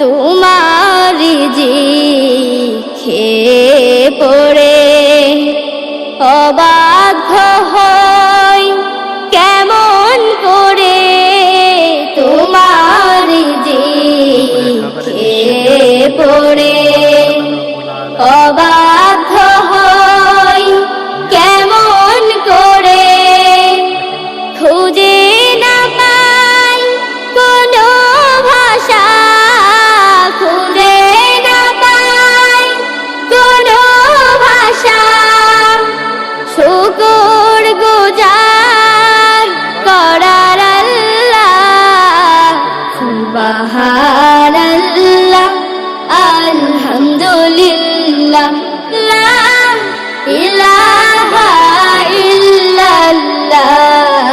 তোমার জি খেয়ে পড়ে অবাধ্য হয় কেমন করে তোমার জি খেয়ে পড়ে অবাধ্য ইলাহা ইল্লাল্লাহ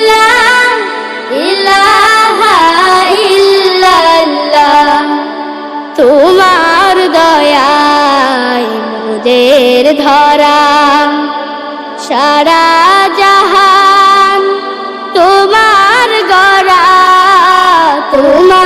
লা তোমার দয়ায় ধরা সারা জাহান তোমার গড়া তোমার